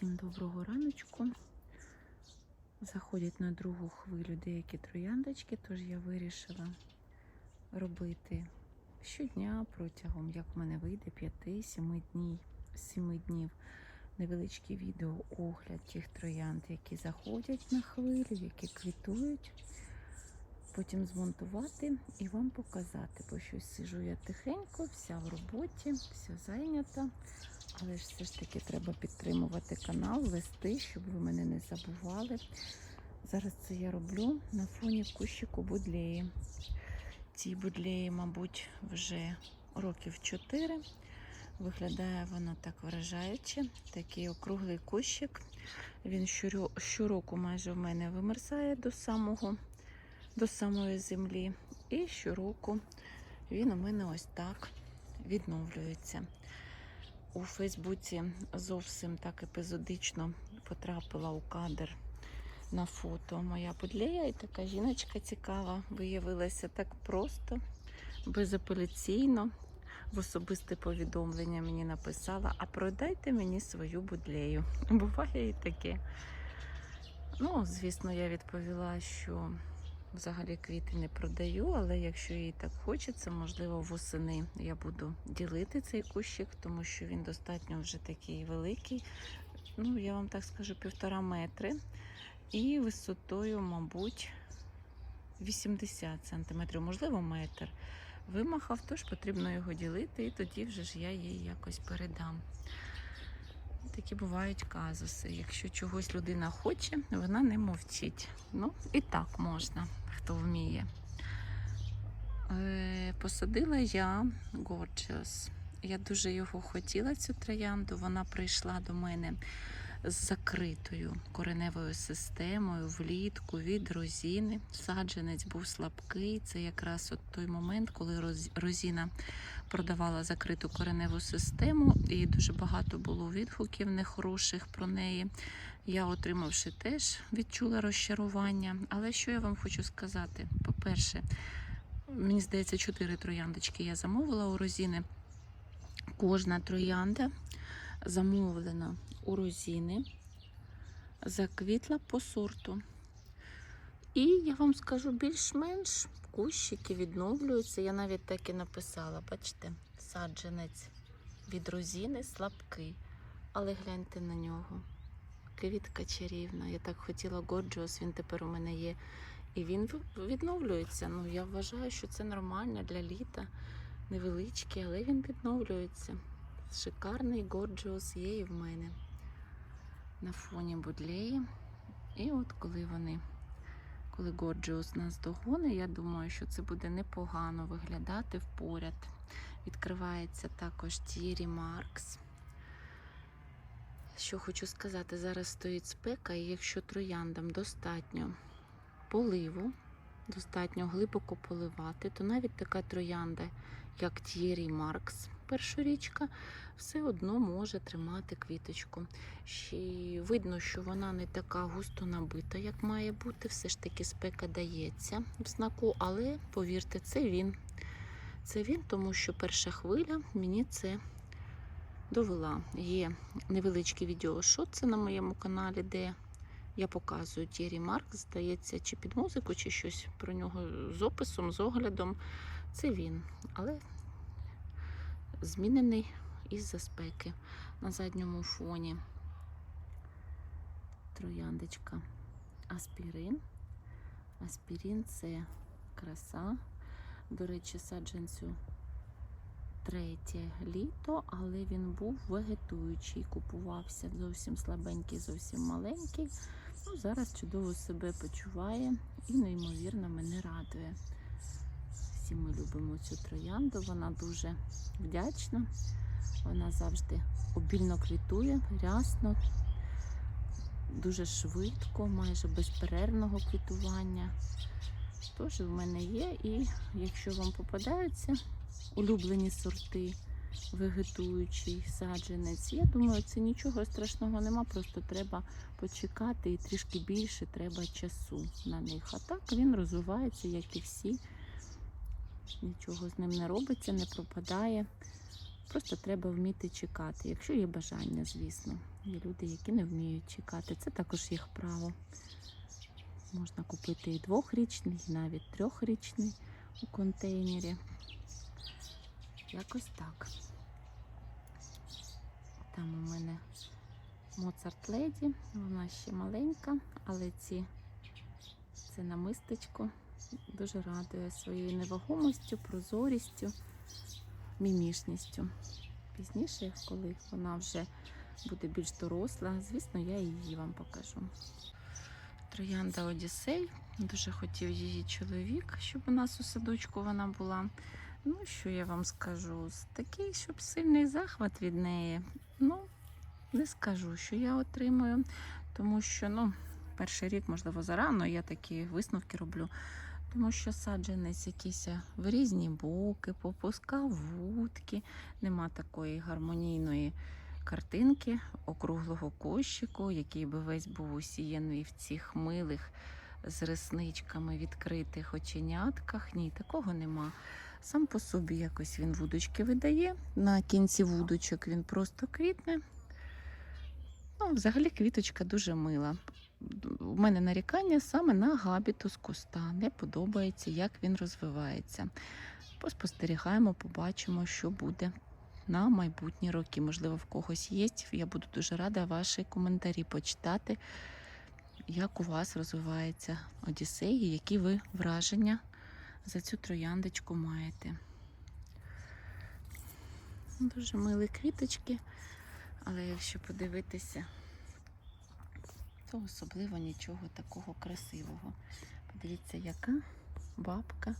Всім доброго раночку. Заходять на другу хвилю деякі трояндочки, тож я вирішила робити щодня протягом, як в мене вийде, 5-7 днів, 7 днів невеличкий відео огляд тих троянд, які заходять на хвилю, які квітують. Потім змонтувати і вам показати, бо щось сижу я тихенько, вся в роботі, вся зайнята. Але ж все ж таки треба підтримувати канал, вести, щоб ви мене не забували. Зараз це я роблю на фоні кущику будлеї. Цій будлеї, мабуть, вже років 4. Виглядає вона так вражаюче. Такий округлий кущик. Він щороку майже в мене вимерзає до самого, до самої землі. І щороку він у мене ось так відновлюється. У Фейсбуці зовсім так епізодично потрапила у кадр на фото моя будлея, і така жіночка цікава виявилася так просто, безапеляційно. В особисте повідомлення мені написала: а продайте мені свою будлею. Буває і таке. Ну, звісно, я відповіла, що взагалі квіти не продаю, але якщо їй так хочеться, можливо, восени я буду ділити цей кущик, тому що він достатньо вже такий великий. Ну, я вам так скажу, півтора метри. І висотою, мабуть, 80 сантиметрів, можливо, метр. Вимахав, тож потрібно його ділити, і тоді вже ж я їй якось передам. Такі бувають казуси. Якщо чогось людина хоче, вона не мовчить. Ну, і так можна, хто вміє. Е, Посадила я Gorgeous. Я дуже його хотіла, цю троянду. Вона прийшла до мене з закритою кореневою системою влітку від розіни. Саджанець був слабкий. Це якраз от той момент, коли роз- розіна продавала закриту кореневу систему, і дуже багато було відгуків нехороших про неї. Я, отримавши теж, відчула розчарування. Але що я вам хочу сказати? По-перше, мені здається, чотири трояндочки я замовила у розіни. Кожна троянда замовлена у розіни, заквітла по сорту. І я вам скажу, більш-менш кущики відновлюються. Я навіть так і написала, бачите, саджанець від розіни слабкий. Але гляньте на нього. Квітка чарівна. Я так хотіла Горджіос, він тепер у мене є. І він відновлюється. Ну, я вважаю, що це нормально для літа. Невеличкий, але він відновлюється. Шикарний Горджіос є і в мене на фоні будлеї. І от коли вони, коли Горджіус нас догони, я думаю, що це буде непогано виглядати впоряд. Відкривається також Тірі Маркс. Що хочу сказати, зараз стоїть спека, і якщо трояндам достатньо поливу, достатньо глибоко поливати, то навіть така троянда, як Тірі Маркс, першорічка, все одно може тримати квіточку. Ще видно, що вона не така густо набита, як має бути. Все ж таки спека дається в знаку, але повірте, це він. Це він, тому що перша хвиля мені це довела. Є невеличке відео, що це на моєму каналі, де я показую Тірі Марк, здається, чи під музику, чи щось про нього з описом, з оглядом. Це він. Але змінений із-за спеки на задньому фоні. Трояндочка аспірин. Аспірин це краса. До речі, саджанцю третє літо, але він був вегетуючий, купувався зовсім слабенький, зовсім маленький. Ну, зараз чудово себе почуває і неймовірно мене радує. Всі ми любимо цю троянду, вона дуже вдячна. Вона завжди обільно квітує, рясно, дуже швидко, майже безперервного квітування. Тож в мене є, і якщо вам попадаються улюблені сорти, вегетуючий саджанець, я думаю, це нічого страшного нема, просто треба почекати і трішки більше треба часу на них. А так він розвивається, як і всі. Нічого з ним не робиться, не пропадає. Просто треба вміти чекати, якщо є бажання, звісно. Є люди, які не вміють чекати. Це також їх право. Можна купити і двохрічний, і навіть трьохрічний у контейнері. Якось так. Там у мене Моцарт Леді, вона ще маленька, але ці це намистечко дуже радує своєю невагомостю, прозорістю, мімішністю. Пізніше, коли вона вже буде більш доросла, звісно, я її вам покажу. Троянда Одіссей. Дуже хотів її чоловік, щоб у нас у садочку вона була. Ну, що я вам скажу? Такий, щоб сильний захват від неї. Ну, не скажу, що я отримую, тому що, ну, перший рік, можливо, зарано, я такі висновки роблю. Тому що саджанець якийсь в різні боки, попускав вудки, нема такої гармонійної картинки округлого кущику, який би весь був усіяний в цих милих з ресничками відкритих оченятках. Ні, такого нема. Сам по собі якось він вудочки видає. На кінці вудочок він просто квітне. Ну, взагалі квіточка дуже мила. У мене нарікання саме на габітус куста. Не подобається, як він розвивається. Поспостерігаємо, побачимо, що буде на майбутні роки. Можливо, в когось є. Я буду дуже рада ваші коментарі почитати, як у вас розвивається Одіссей, і які ви враження за цю трояндочку маєте. Дуже милі квіточки, але якщо подивитися, то особливо нічого такого красивого. Подивіться, яка бабка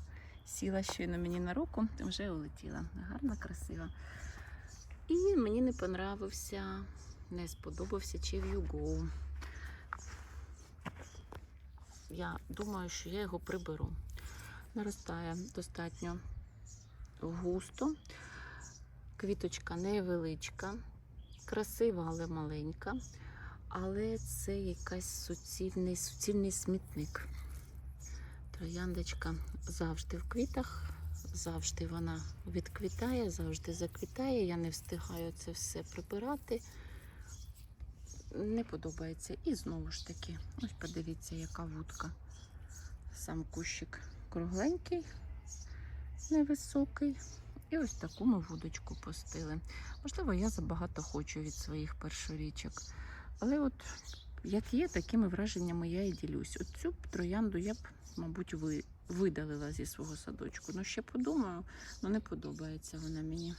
сіла щойно мені на руку, вже улетіла. Гарна, красива. І мені не понравився, не сподобався Чев'югоу. Я думаю, що я його приберу. Наростає достатньо густо. Квіточка невеличка, красива, але маленька. Але це якась суцільний, суцільний смітник. Трояндочка завжди в квітах, завжди вона відквітає, завжди заквітає. Я не встигаю це все прибирати. Не подобається. І знову ж таки, ось подивіться, яка вудка. Сам кущик кругленький, невисокий. І ось таку ми вудочку пустили. Можливо, я забагато хочу від своїх першорічок. Але от як є, такими враженнями я і ділюсь. От цю троянду я б, мабуть, ви, видалила зі свого садочку. Ну, ще подумаю, але не подобається вона мені.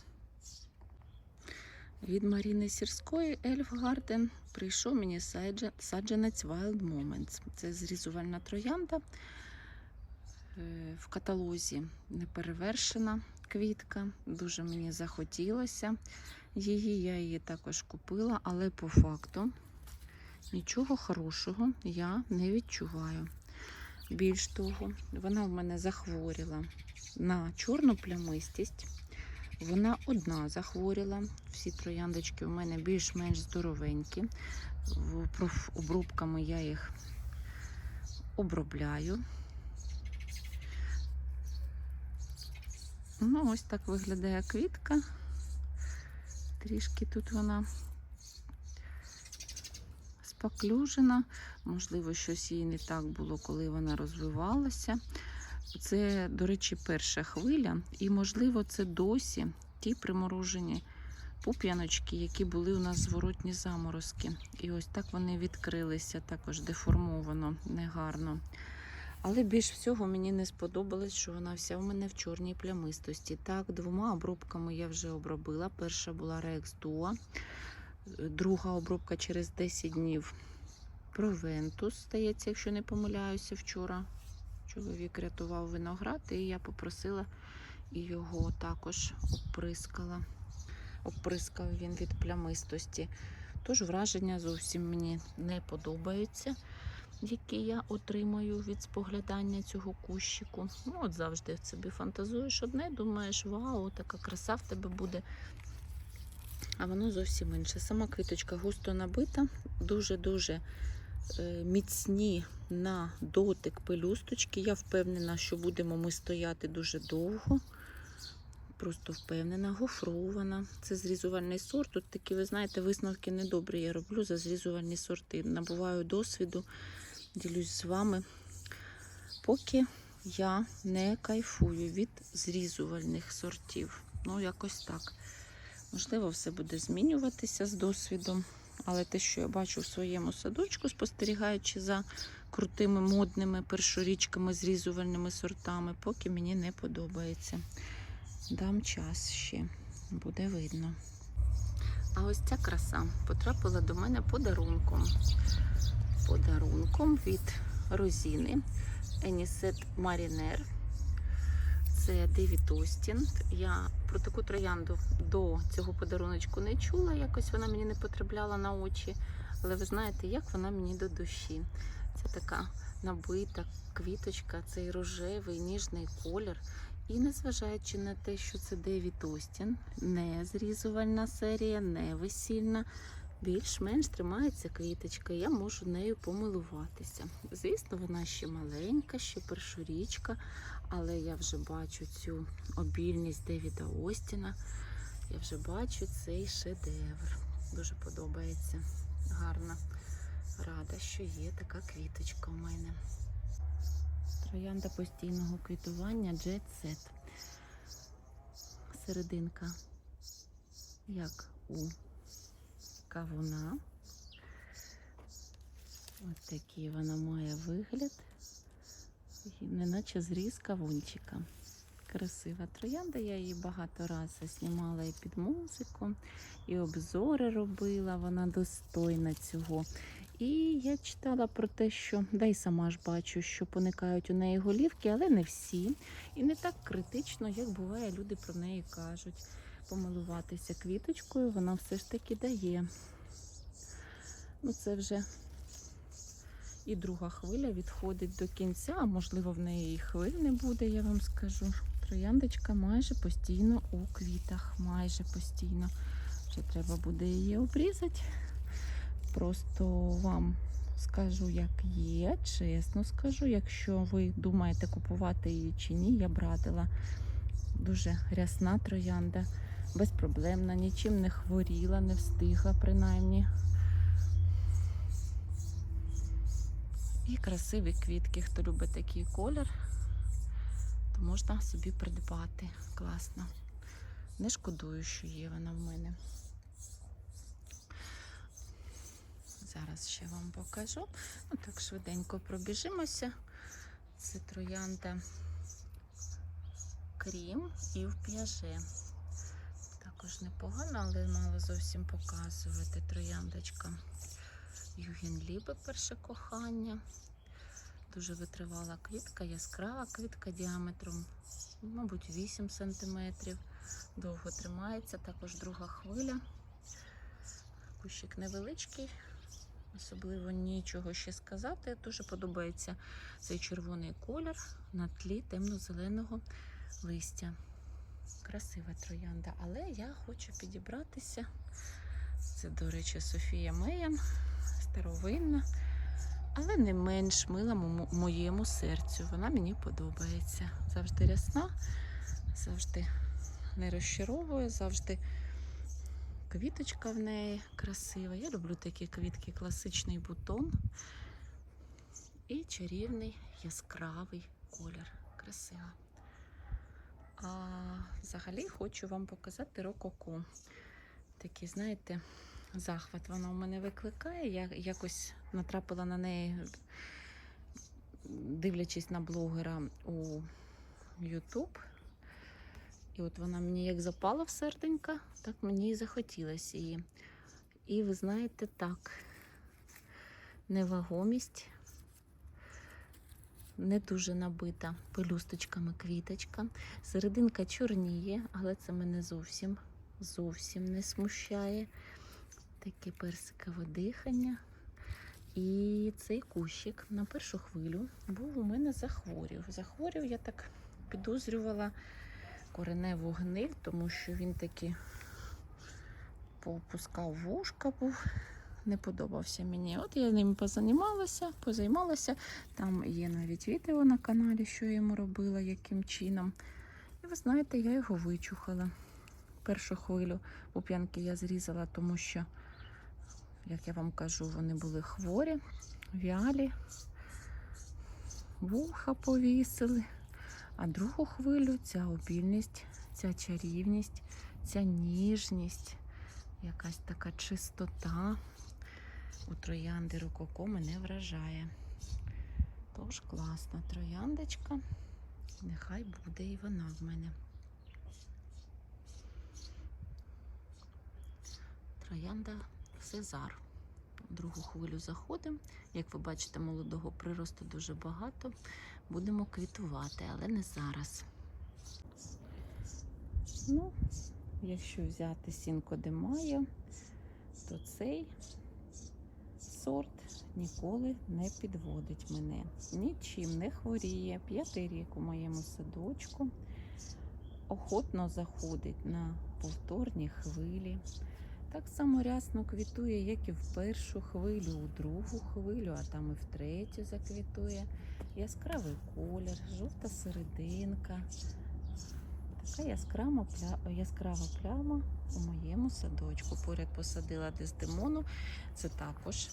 Від Маріни Сірської Ельф Гарден прийшов мені саджанець Wild Moments. Це зрізувальна троянда. Е, В каталозі неперевершена квітка. Дуже мені захотілося її. Я її також купила, але по факту нічого хорошого я не відчуваю. Більш того, вона в мене захворіла на чорну плямистість. Вона одна захворіла. Всі трояндочки у мене більш-менш здоровенькі. Обробками я їх обробляю. Ну, ось так виглядає квітка. Трішки тут вона споклюжена. Можливо, щось їй не так було, коли вона розвивалася. Це, до речі, перша хвиля, і, можливо, це досі ті приморожені пуп'яночки, які були у нас зворотні заморозки. І ось так вони відкрилися, також деформовано, негарно. Але більш всього мені не сподобалось, що вона вся у мене в чорній плямистості. Так, двома обробками я вже обробила. Перша була Rex Duo, друга обробка через 10 днів. Провентус, здається, якщо не помиляюся, вчора чоловік рятував виноград, і я попросила і його також обприскала. Обприскав він від плямистості. Тож враження зовсім мені не подобаються, які я отримаю від споглядання цього кущику. Ну, от завжди собі фантазуєш одне, думаєш, вау, така краса в тебе буде. А воно зовсім інше. Сама квіточка густо набита, дуже-дуже е, міцні на дотик пелюсточки. Я впевнена, що будемо ми стояти дуже довго. просто впевнена, гофрована. Це зрізувальний сорт. Тут такі, ви знаєте, висновки недобрі я роблю за зрізувальні сорти. Набуваю досвіду, ділюсь з вами. Поки я не кайфую від зрізувальних сортів. Ну, якось так. Можливо, все буде змінюватися з досвідом. Але те, що я бачу в своєму садочку, спостерігаючи за крутими модними першорічками, зрізувальними сортами, поки мені не подобається. Дам час ще, буде видно. А ось ця краса потрапила до мене подарунком. Подарунком від Розіни Енісет Марінер. Це Девід Остін. Я про таку троянду до цього подаруночку не чула, якось вона мені не потрапляла на очі. Але ви знаєте, як вона мені до душі. Це така набита квіточка, цей рожевий ніжний колір. І незважаючи на те, що це Девід Остін, не зрізувальна серія, не весільна, більш-менш тримається квіточка, я можу нею помилуватися. Звісно, вона ще маленька, ще першорічка, але я вже бачу цю обільність Девіда Остіна. Я вже бачу цей шедевр. Дуже подобається. Гарна. Рада, що є така квіточка у мене. Троянда постійного квітування Jet Set. Серединка, як у кавуна. Ось такий вона має вигляд. Неначе зріз кавунчика. Красива троянда, я її багато разів знімала і під музику, і обзори робила, вона достойна цього. І я читала про те, що, да й сама ж бачу, що поникають у неї голівки, але не всі. І не так критично, як буває, люди про неї кажуть. Помилуватися квіточкою вона все ж таки дає. Ну, це вже і друга хвиля відходить до кінця, а можливо в неї і хвиль не буде, я вам скажу. Трояндочка майже постійно у квітах, майже постійно. Вже треба буде її обрізати. Просто вам скажу, як є, чесно скажу. Якщо ви думаєте купувати її чи ні, я б радила. Дуже рясна троянда, безпроблемна, нічим не хворіла, не встигла принаймні. І красиві квітки. Хто любить такий колір, то можна собі придбати. Класно. Не шкодую, що є вона в мене. Зараз ще вам покажу. Ну, так швиденько пробіжимося. Це троянда крім і в п'яже. Також непогано, але мало зовсім показувати трояндочка. Югенлібе перше кохання. Дуже витривала квітка, яскрава квітка діаметром, мабуть, 8 см. Довго тримається, також друга хвиля. Кущик невеличкий, особливо нічого ще сказати. Дуже подобається цей червоний колір на тлі темно-зеленого листя. Красива троянда, але я хочу підібратися. Це, до речі, Софія Меян, старовинна, але не менш мила моєму серцю. Вона мені подобається. Завжди рясна, завжди не розчаровує, завжди квіточка в неї красива. Я люблю такі квітки, класичний бутон і чарівний яскравий колір. Красиво. А взагалі хочу вам показати рококо. Такий, знаєте, захват вона у мене викликає. Я якось натрапила на неї, дивлячись на блогера у YouTube. І от вона мені як запала в серденька, так мені і захотілося її. І ви знаєте, так, невагомість не дуже набита пелюсточками квіточка. Серединка чорніє, але це мене зовсім, зовсім не смущає. Таке персикове дихання. І цей кущик на першу хвилю був у мене захворів. Захворів, я так підозрювала кореневу гниль, тому що він таки попускав вушка був. Не подобався мені. От я ним позанімалася, позаймалася. Там є навіть відео на каналі, що я йому робила, яким чином. І ви знаєте, я його вичухала. Першу хвилю пуп'янки я зрізала, тому що, як я вам кажу, вони були хворі, вялі, вуха повісили. А другу хвилю ця обільність, ця чарівність, ця ніжність, якась така чистота у троянди рококо мене вражає. Тож класна трояндочка. Нехай буде і вона в мене. Троянда Сезар. Другу хвилю заходимо. Як ви бачите, молодого приросту дуже багато. Будемо квітувати, але не зараз. Ну, якщо взяти Сінко де Майо, то цей сорт ніколи не підводить мене. Нічим не хворіє. П'ятий рік у моєму садочку. Охотно заходить на повторні хвилі. Так само рясно квітує, як і в першу хвилю, у другу хвилю, а там і в третю заквітує. Яскравий колір, жовта серединка. Така яскрава, пля... яскрава пляма у моєму садочку. Поряд посадила дездемону. Це також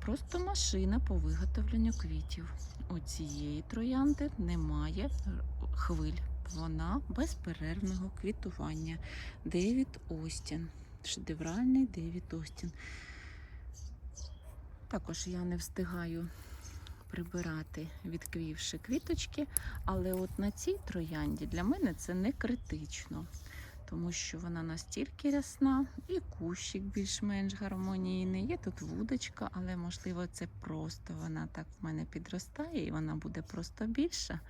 просто машина по виготовленню квітів. У цієї троянди немає хвиль. Вона безперервного квітування. Девід Остін. Шедевральний Девід Остін. Також я не встигаю прибирати, відквівши квіточки, але от на цій троянді для мене це не критично, тому що вона настільки рясна, і кущик більш-менш гармонійний. Є тут вудочка, але можливо це просто вона так в мене підростає і вона буде просто більша.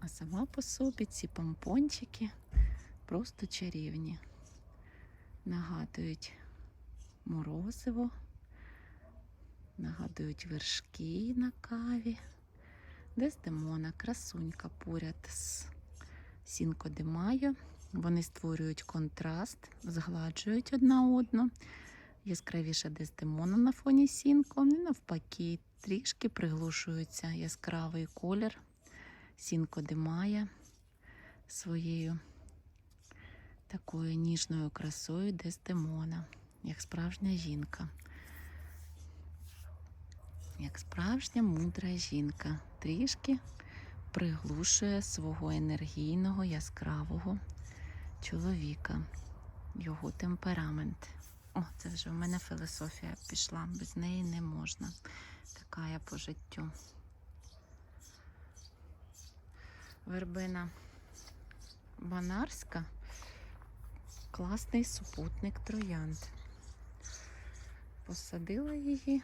А сама по собі ці помпончики просто чарівні. Нагадують морозиво, нагадують вершки на каві. Дездемона, красунька поряд з Сінко де Майо. Вони створюють контраст, згладжують одна одну. Яскравіша дездемона на фоні Сінко. І навпаки, трішки приглушується яскравий колір Сінко де Майя своєю такою ніжною красою Дездемона, як справжня жінка. Як справжня мудра жінка, трішки приглушує свого енергійного, яскравого чоловіка, його темперамент. О, це вже в мене філософія пішла, без неї не можна. Така я по життю. Вербина Банарська класний супутник троянд. Посадила її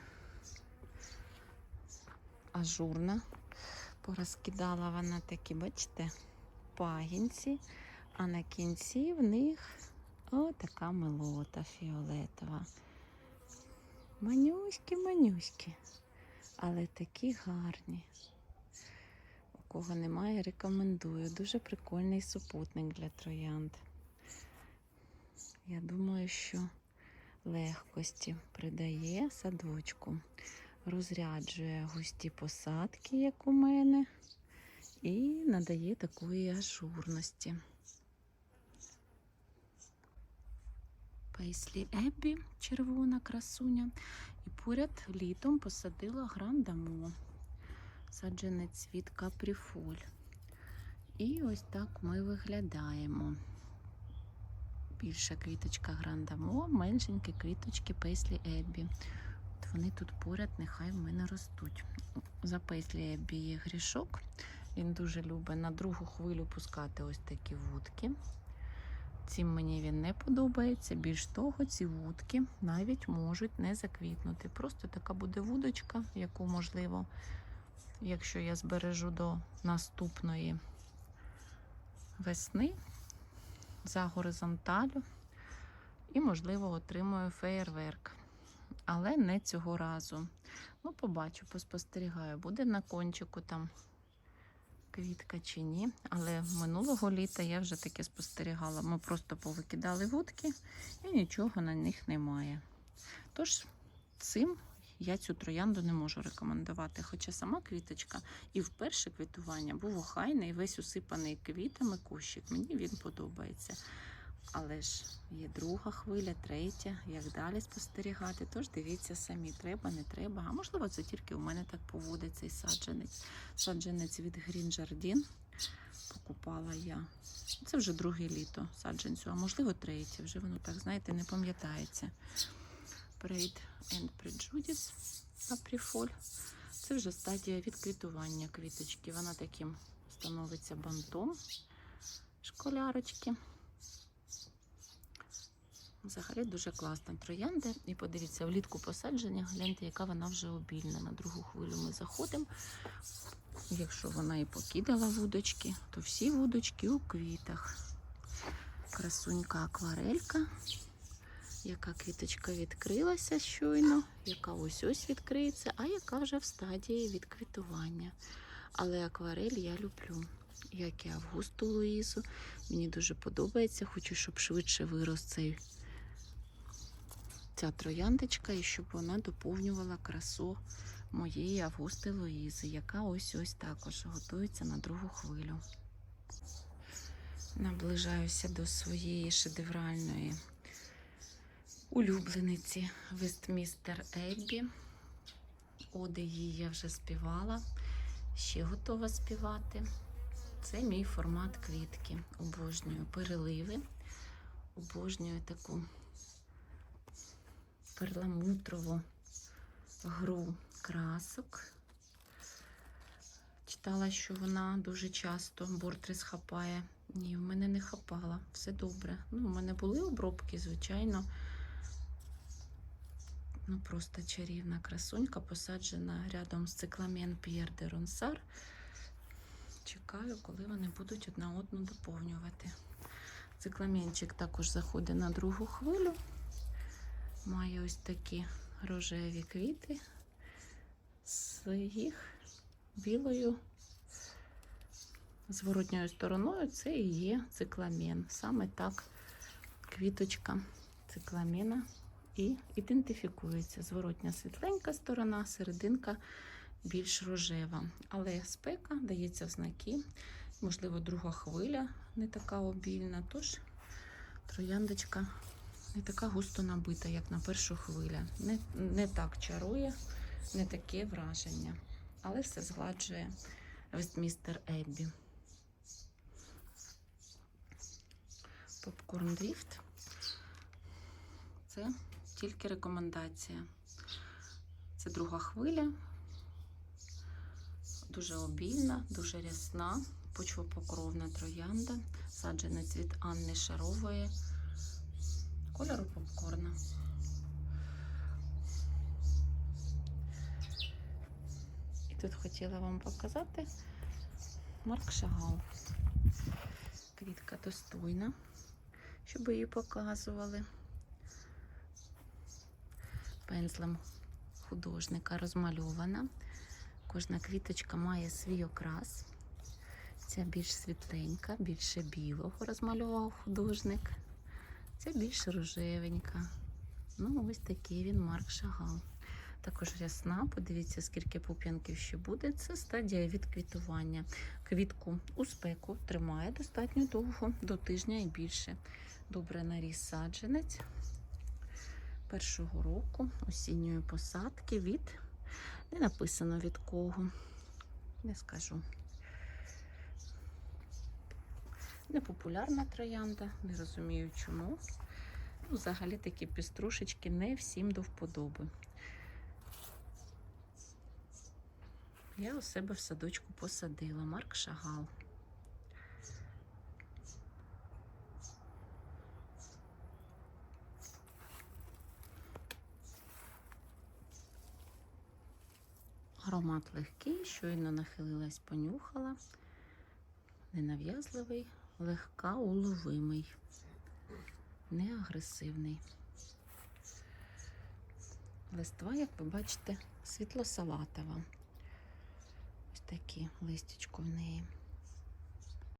ажурна, порозкидала вона такі, бачите, пагінці, а на кінці в них отака милота фіолетова. Манюські, манюські, але такі гарні. У кого немає, рекомендую. Дуже прикольний супутник для троянд. Я думаю, що легкості придає садочку, розряджує густі посадки, як у мене, і надає такої ажурності. Пейслі Еббі, червона красуня, і поряд літом посадила грандамо, саджанець від капріфоль. І ось так ми виглядаємо більша квіточка Грандамо, меншенькі квіточки Пейслі Еббі. Вони тут поряд, нехай в мене ростуть. За Пейслі Еббі грішок. Він дуже любить на другу хвилю пускати ось такі вудки. Цим мені він не подобається. Більш того, ці вудки навіть можуть не заквітнути. Просто така буде вудочка, яку можливо, якщо я збережу до наступної весни, за горизонталю і, можливо, отримую феєрверк. Але не цього разу. Ну, побачу, поспостерігаю, буде на кончику там квітка чи ні. Але минулого літа я вже таке спостерігала. Ми просто повикидали вудки і нічого на них немає. Тож, цим я цю троянду не можу рекомендувати. Хоча сама квіточка і в перше квітування був охайний, весь усипаний квітами кущик. Мені він подобається. Але ж є друга хвиля, третя, як далі спостерігати. Тож дивіться самі, треба, не треба. А можливо, це тільки у мене так поводить цей саджанець. Саджанець від Green Jardin. Покупала я. Це вже друге літо саджанцю, а можливо третє. Вже воно так, знаєте, не пам'ятається. Pride and Prejudice Aprifol. Це вже стадія відквітування квіточки. Вона таким становиться бантом школярочки. Взагалі дуже класна троянда. І подивіться, влітку посадження, гляньте, яка вона вже обільна. На другу хвилю ми заходимо. Якщо вона і покидала вудочки, то всі вудочки у квітах. Красунька акварелька, яка квіточка відкрилася щойно, яка ось ось відкриється, а яка вже в стадії відквітування. Але акварель я люблю, як і Августу Луїзу. Мені дуже подобається. Хочу, щоб швидше вирос цей, ця трояндочка і щоб вона доповнювала красу моєї Августи Луїзи, яка ось ось також готується на другу хвилю. Наближаюся до своєї шедевральної улюблениці Вестмістер Еббі. Оди її я вже співала, ще готова співати. Це мій формат квітки. Обожнюю переливи, обожнюю таку перламутрову гру красок. Читала, що вона дуже часто бортрис хапає. Ні, в мене не хапала, все добре. Ну, у мене були обробки, звичайно. Ну, просто чарівна красунька, посаджена рядом з цикламен П'єр де Ронсар. Чекаю, коли вони будуть одна одну доповнювати. Цикламенчик також заходить на другу хвилю. Має ось такі рожеві квіти з їх білою зворотньою стороною. Це і є цикламен. Саме так квіточка цикламена і ідентифікується. Зворотня світленька сторона, серединка більш рожева. Але спека дається в знаки. Можливо, друга хвиля не така обільна. Тож трояндочка не така густо набита, як на першу хвилю. Не, не так чарує, не таке враження. Але все згладжує Вестмістер Еббі. Попкорн дріфт. Це тільки рекомендація. Це друга хвиля. Дуже обільна, дуже рясна, почвопокровна троянда, саджанець від Анни Шарової кольору попкорна. І тут хотіла вам показати Марк Шагал. Квітка достойна, щоб її показували. Пензлем художника розмальована. Кожна квіточка має свій окрас. Ця більш світленька, більше білого розмалював художник. Це більш рожевенька. Ну, ось такий він Марк Шагал. Також рясна, подивіться, скільки пуп'янків ще буде. Це стадія відквітування. Квітку у спеку тримає достатньо довго, до тижня і більше. Добре наріс саджанець першого року осінньої посадки від. Не написано від кого. Не скажу. Непопулярна троянда, не розумію чому. Ну, взагалі такі піструшечки не всім до вподоби. Я у себе в садочку посадила Марк Шагал. Аромат легкий, щойно нахилилась, понюхала. Ненав'язливий, легка уловимий, не агресивний. Листва, як ви бачите, світло-салатова. Ось такі листячко в неї.